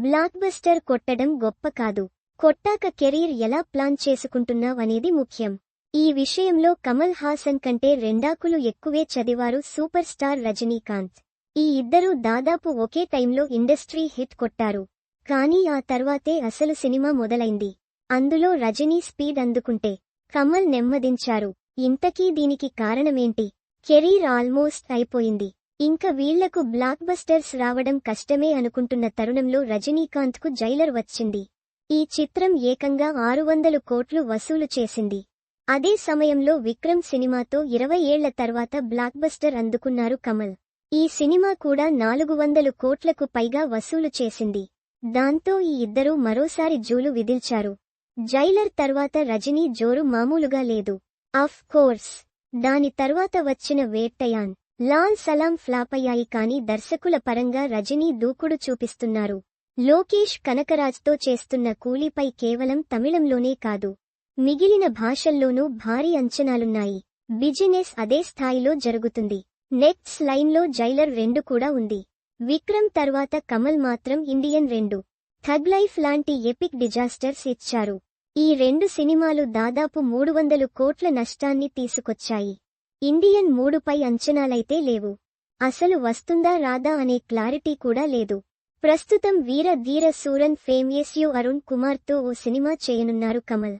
Block buster కొట్టడం గొప్ప కాదు. కొట్టాక కెరీర్ ఎలా ప్లాన్ చేసుకుంటున్నావ్ అనేది ముఖ్యం. ఈ విషయంలో కమల్ హాసన్ కంటే రెండాకులు ఎక్కువే చదివారు సూపర్ స్టార్ రజనీకాంత్. ఈ ఇద్దరూ దాదాపు ఒకే టైంలో ఇండస్ట్రీ హిట్ కొట్టారు. కానీ ఆ తర్వాతే అసలు సినిమా మొదలైంది. అందులో రజనీ స్పీడ్ అందుకుంటే కమల్ నెమ్మదించారు. ఇంతకీ దీనికి కారణమేంటి? కెరీర్ ఆల్మోస్ట్ అయిపోయింది. ఇంక వీళ్ళకు బ్లాక్ బస్టర్స్ రావడం కష్టమే అనుకుంటున్న తరుణంలో రజనీకాంత్కు జైలర్ వచ్చింది. ఈ చిత్రం ఏకంగా ఆరు వందలు కోట్లు వసూలు చేసింది. అదే సమయంలో విక్రమ్ సినిమాతో ఇరవై ఏళ్ళ తర్వాత బ్లాక్ బస్టర్ అందుకున్నారు కమల్. ఈ సినిమా కూడా నాలుగు వందలు కోట్లకు పైగా వసూలు చేసింది. దాంతో ఈ ఇద్దరూ మరోసారి జూలు విదిల్చారు జైలర్ తర్వాత రజనీ జోరు మామూలుగా లేదు. Of course. దాని తర్వాత వచ్చిన వేట్టయాన్ లాల్ సలాం ఫ్లాప్ అయ్యాయి కానీ దర్శకుల పరంగా రజనీ దూకుడు చూపిస్తున్నారు. లోకేష్ కనకరాజ్తో చేస్తున్న కూలీపై కేవలం తమిళంలోనే కాదు. మిగిలిన భాషల్లోనూ భారీ అంచనాలున్నాయి. బిజినెస్ అదే స్థాయిలో జరుగుతుంది. నెక్స్ట్ లైన్లో జైలర్ రెండు కూడా ఉంది. విక్రమ్ తర్వాత కమల్ మాత్రం ఇండియన్ రెండు. థగ్ లైఫ్ లాంటి ఎపిక్ డిజాస్టర్స్ ఇచ్చారు. ఈ రెండు సినిమాలు దాదాపు మూడు వందలు కోట్ల నష్టాన్ని తీసుకొచ్చాయి. ఇండియన్ మూడుపై అంచనాలైతే లేవు. అసలు వస్తుందా రాదా అనే క్లారిటీ కూడా లేదు. ప్రస్తుతం వీర ధీర సూరన్ ఫేమియస్యు అరుణ్ కుమార్తో ఓ సినిమా చేయనున్నారు కమల్.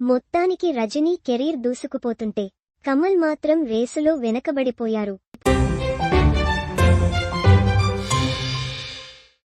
మొత్తానికి రజనీ కెరీర్ దూసుకుపోతుంటే కమల్ మాత్రం రేసులో వెనకబడిపోయారు.